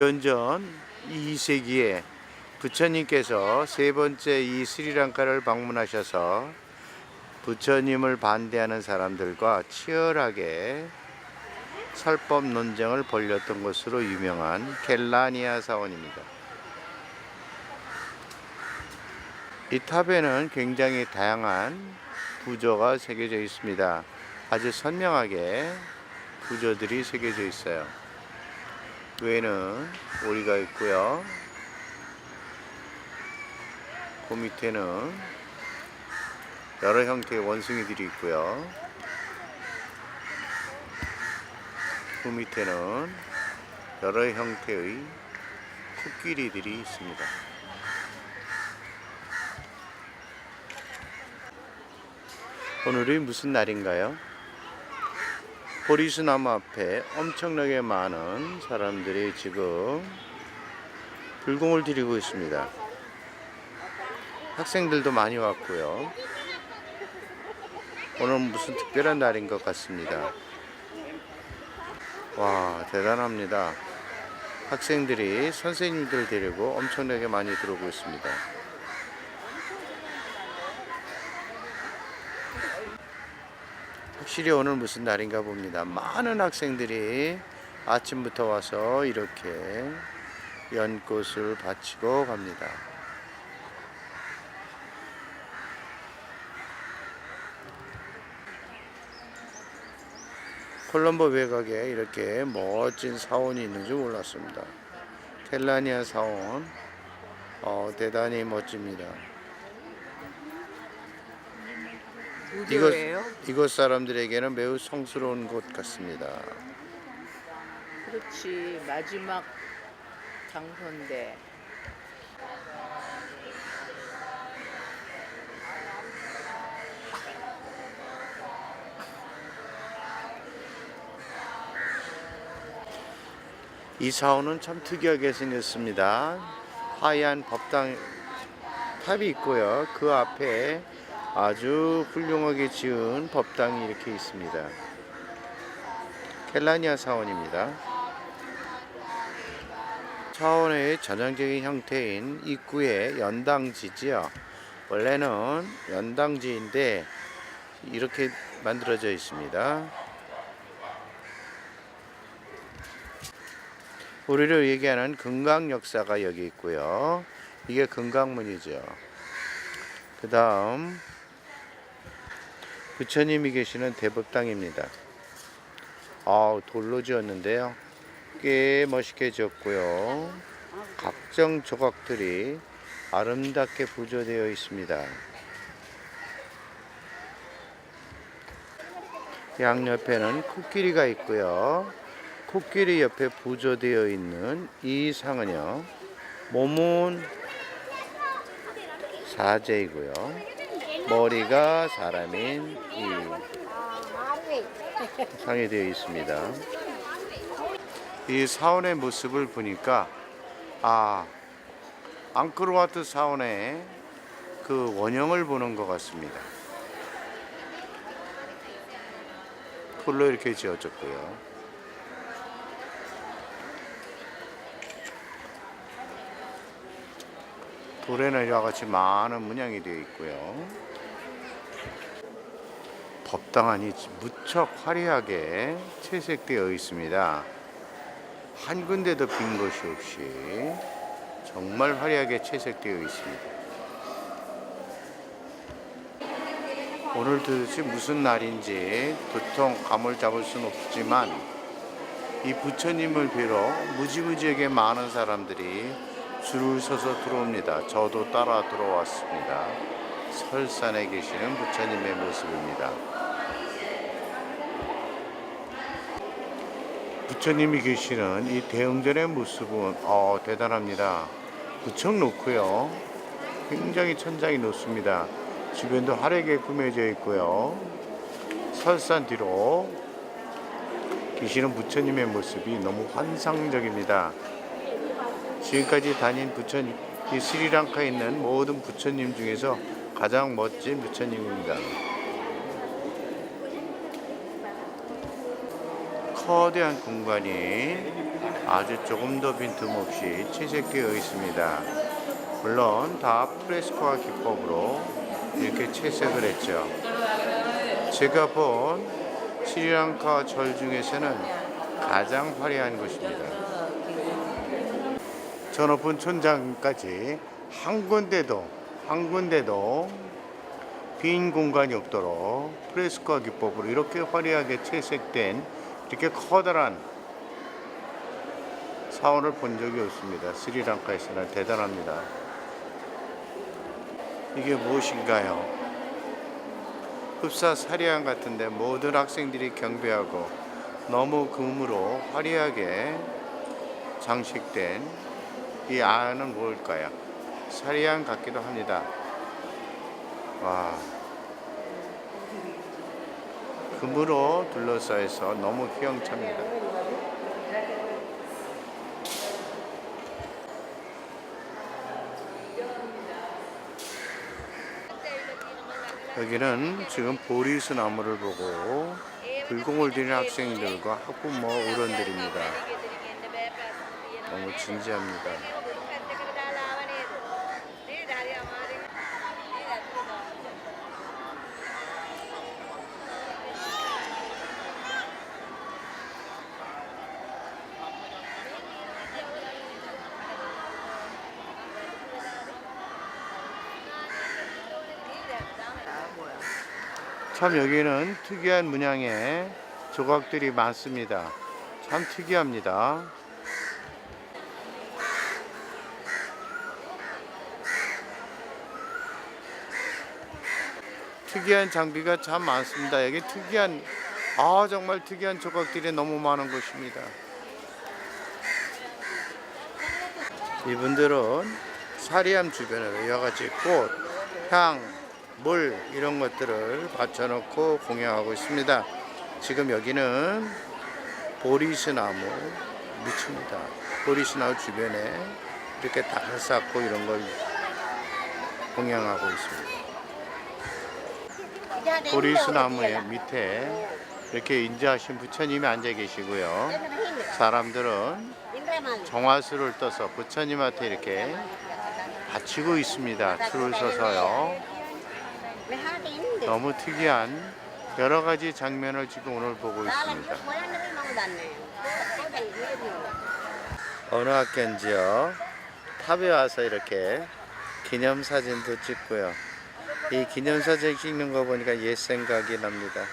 연전 2세기에 부처님께서 세 번째 이 스리랑카를 방문하셔서 부처님을 반대하는 사람들과 치열하게 설법 논쟁을 벌였던 것으로 유명한 켈라니아 사원입니다. 이 탑에는 굉장히 다양한 부조가 새겨져 있습니다. 아주 선명하게 부조들이 새겨져 있어요. 위에는 오리가 있고요. 그 밑에는 여러 형태의 원숭이들이 있고요. 그 밑에는 여러 형태의 코끼리들이 있습니다. 오늘이 무슨 날인가요? 보리수 나무 앞에 엄청나게 많은 사람들이 지금 불공을 들이고 있습니다. 학생들도 많이 왔고요. 오늘 무슨 특별한 날인 것 같습니다. 와, 대단합니다. 학생들이 선생님들 데리고 엄청나게 많이 들어오고 있습니다. 확실히 오늘 무슨 날인가 봅니다. 많은 학생들이 아침부터 와서 이렇게 연꽃을 바치고 갑니다. 콜롬보 외곽에 이렇게 멋진 사원이 있는 줄 몰랐습니다. 텔라니아 사원, 어, 대단히 멋집니다. 우교예요? 이곳 사람들에게는 매우 성스러운 곳 같습니다. 그렇지 마지막 장소인데 이 사원은 참 특이하게 생겼습니다. 하얀 법당 탑이 있고요. 그 앞에 아주 훌륭하게 지은 법당이 이렇게 있습니다. 켈라니아 사원입니다. 사원의 전형적인 형태인 입구의 연당지지요. 원래는 연당지인데 이렇게 만들어져 있습니다. 우리를 얘기하는 금강 역사가 여기 있고요. 이게 금강문이죠. 그 다음 부처님이 계시는 대법당입니다. 아 돌로 지었는데요. 꽤 멋있게 지었고요. 각종 조각들이 아름답게 부조되어 있습니다. 양옆에는 코끼리가 있고요. 코끼리 옆에 부조되어 있는 이 상은요. 몸은 사제이고요. 머리가 사람인 이 상이 되어 있습니다. 이 사원의 모습을 보니까 아 앙코르와트 사원의 그 원형을 보는 것 같습니다. 풀로 이렇게 지어졌고요. 돌에는 이와 같이 많은 문양이 되어 있고요. 법당안이 무척 화려하게 채색되어 있습니다. 한 군데도 빈 곳이 없이 정말 화려하게 채색되어 있습니다. 오늘 도대체 무슨 날인지 도통 감을 잡을 수는 없지만 이 부처님을 뵈러 무지무지하게 많은 사람들이 줄을 서서 들어옵니다. 저도 따라 들어왔습니다. 설산에 계시는 부처님의 모습입니다. 부처님이 계시는 이 대웅전의 모습은 어, 대단합니다. 무척 높고요. 굉장히 천장이 높습니다. 주변도 화려하게 꾸며져 있고요. 설산 뒤로 계시는 부처님의 모습이 너무 환상적입니다. 지금까지 다닌 부처님, 이 스리랑카에 있는 모든 부처님 중에서 가장 멋진 부처님입니다. 거대한 공간이 아주 조금 더 빈틈없이 채색되어 있습니다. 물론 다 프레스코와 기법으로 이렇게 채색을 했죠. 제가 본 스리랑카 절 중에서는 가장 화려한 곳입니다. 저 높은 천장까지 한 군데도 한 군데도 빈 공간이 없도록 프레스코와 기법으로 이렇게 화려하게 채색된 이렇게 커다란 사원을 본 적이 없습니다. 스리랑카에서는 대단합니다. 이게 무엇인가요? 흡사 사리안 같은데 모든 학생들이 경배하고 너무 금으로 화려하게 장식된 이 안은 뭘까요? 사리안 같기도 합니다. 와. 금으로 둘러싸여서 너무 휘영찹니다. 여기는 지금 보리수 나무를 보고 불공을 들이는 학생들과 학부모 어른들입니다. 너무 진지합니다. 참 여기는 특이한 문양의 조각들이 많습니다. 참 특이합니다. 특이한 장비가 참 많습니다. 여기 특이한 아 정말 특이한 조각들이 너무 많은 곳입니다. 이분들은 사리암 주변으로 여러 가지 꽃, 향, 물 이런 것들을 받쳐놓고 공양하고 있습니다. 지금 여기는 보리스나무 밑입니다. 보리스나무 주변에 이렇게 달을 쌓고 이런 걸 공양하고 있습니다. 보리스나무의 밑에 이렇게 인자하신 부처님이 앉아 계시고요. 사람들은 정화수를 떠서 부처님한테 이렇게 바치고 있습니다. 줄을 서서요. 너무 특이한 여러 가지 장면을 지금 오늘 보고 있습니다. 어느 학교인지요? 탑에 와서 이렇게 기념사진도 찍고요. 이 기념사진 찍는 거 보니까 옛 생각이 납니다.